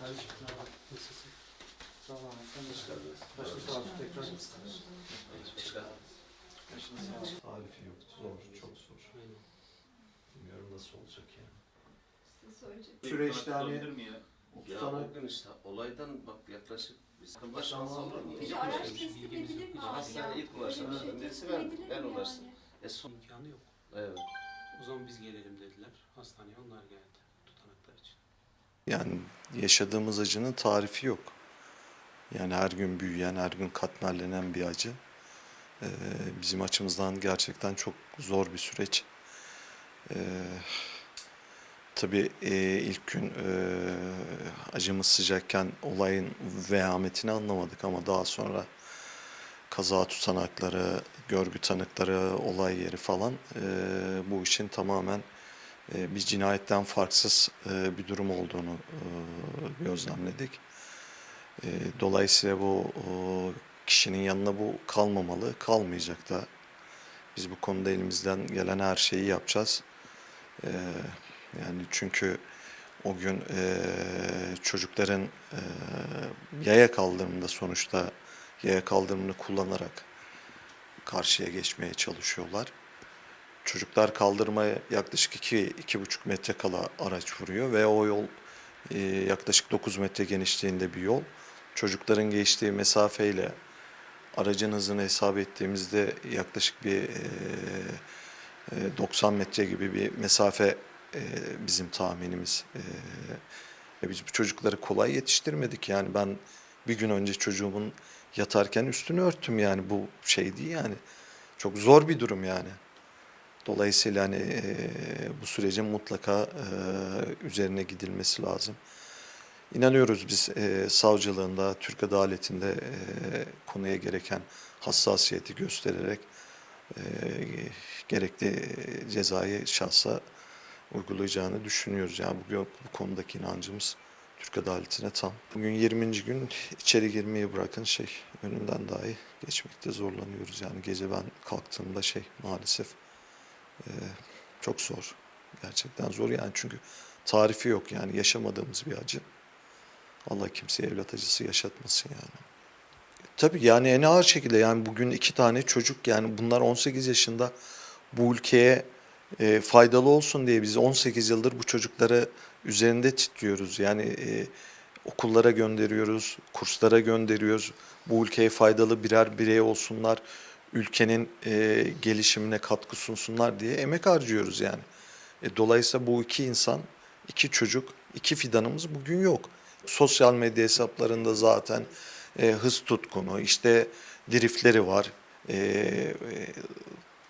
Kardeşim merhaba. Nasılsın? Sağ ol abi. Sen de hoş geldin. Başta sağ olsun tekrar. Başta sağ olsun. Tarifi yok. Zor, çok zor. Bilmiyorum nasıl olacak yani. Süreçte hani Ya tutanak o gün işte olaydan bak yaklaşık biz kaç şans Tamam. olur mu? Bir araç teslim edilir mi abi ilk ulaşan Böyle bir şey ben- edilir ben ulaştım. yani? E son İmkanı yok. evet. O zaman biz gelelim dediler. Hastaneye onlar geldi. Yani yaşadığımız acının tarifi yok. Yani her gün büyüyen, her gün katmerlenen bir acı. Ee, bizim açımızdan gerçekten çok zor bir süreç. Ee, tabii e, ilk gün e, acımız sıcakken olayın vehametini anlamadık ama daha sonra kaza tutanakları, görgü tanıkları, olay yeri falan e, bu işin tamamen bir cinayetten farksız e, bir durum olduğunu e, gözlemledik. E, Dolayısıyla bu kişinin yanına bu kalmamalı, kalmayacak da. Biz bu konuda elimizden gelen her şeyi yapacağız. E, Yani çünkü o gün e, çocukların yaya kaldırımında sonuçta yaya kaldırımını kullanarak karşıya geçmeye çalışıyorlar. Çocuklar kaldırmaya yaklaşık 2-2,5 metre kala araç vuruyor ve o yol e, yaklaşık 9 metre genişliğinde bir yol. Çocukların geçtiği mesafeyle aracın hızını hesap ettiğimizde yaklaşık bir e, e, 90 metre gibi bir mesafe e, bizim tahminimiz. E, biz bu çocukları kolay yetiştirmedik. Yani ben bir gün önce çocuğumun yatarken üstünü örttüm yani bu şey değil yani. Çok zor bir durum yani. Dolayısıyla hani e, bu sürecin mutlaka e, üzerine gidilmesi lazım. İnanıyoruz biz e, savcılığında, Türk adaletinde e, konuya gereken hassasiyeti göstererek e, gerekli cezayı şahsa uygulayacağını düşünüyoruz. Yani bu, bu konudaki inancımız Türk adaletine tam. Bugün 20. gün içeri girmeyi bırakın şey önünden dahi geçmekte zorlanıyoruz. Yani gece ben kalktığımda şey maalesef ee, çok zor. Gerçekten zor yani çünkü tarifi yok yani yaşamadığımız bir acı. Allah kimseye evlat acısı yaşatmasın yani. Tabii yani en ağır şekilde yani bugün iki tane çocuk yani bunlar 18 yaşında bu ülkeye e, faydalı olsun diye biz 18 yıldır bu çocukları üzerinde titriyoruz. Yani e, okullara gönderiyoruz, kurslara gönderiyoruz. Bu ülkeye faydalı birer birey olsunlar ülkenin e, gelişimine katkı sunsunlar diye emek harcıyoruz yani. E, dolayısıyla bu iki insan, iki çocuk, iki fidanımız bugün yok. Sosyal medya hesaplarında zaten e, hız tutkunu, işte driftleri var, e, e,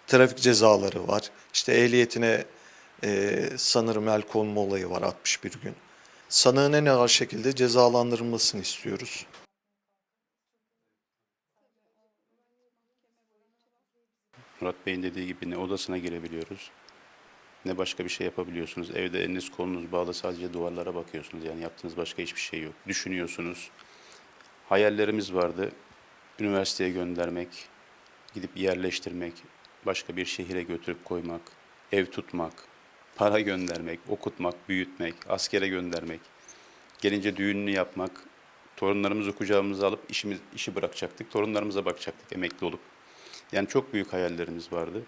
trafik cezaları var, işte ehliyetine e, sanırım el konma olayı var 61 gün. Sanığın en ağır şekilde cezalandırılmasını istiyoruz. Murat Bey'in dediği gibi ne odasına girebiliyoruz ne başka bir şey yapabiliyorsunuz. Evde eliniz kolunuz bağlı sadece duvarlara bakıyorsunuz. Yani yaptığınız başka hiçbir şey yok. Düşünüyorsunuz. Hayallerimiz vardı. Üniversiteye göndermek, gidip yerleştirmek, başka bir şehire götürüp koymak, ev tutmak, para göndermek, okutmak, büyütmek, askere göndermek, gelince düğününü yapmak, torunlarımızı kucağımıza alıp işimiz, işi bırakacaktık, torunlarımıza bakacaktık emekli olup. Yani çok büyük hayallerimiz vardı.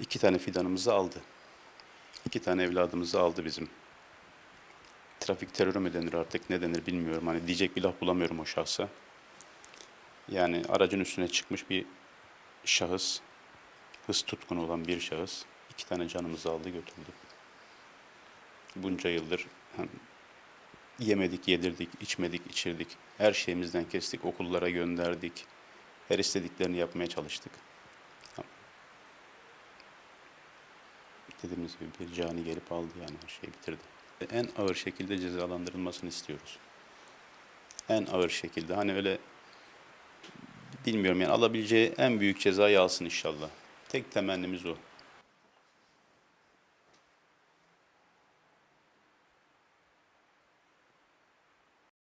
İki tane fidanımızı aldı. İki tane evladımızı aldı bizim. Trafik terörü mü denir artık ne denir bilmiyorum. Hani diyecek bir laf bulamıyorum o şahsa. Yani aracın üstüne çıkmış bir şahıs, hız tutkunu olan bir şahıs iki tane canımızı aldı götürdü. Bunca yıldır yemedik, yedirdik, içmedik, içirdik. Her şeyimizden kestik, okullara gönderdik. Her istediklerini yapmaya çalıştık. Dediğimiz gibi bir cani gelip aldı yani her şeyi bitirdi. En ağır şekilde cezalandırılmasını istiyoruz. En ağır şekilde. Hani öyle bilmiyorum yani alabileceği en büyük cezayı alsın inşallah. Tek temennimiz o.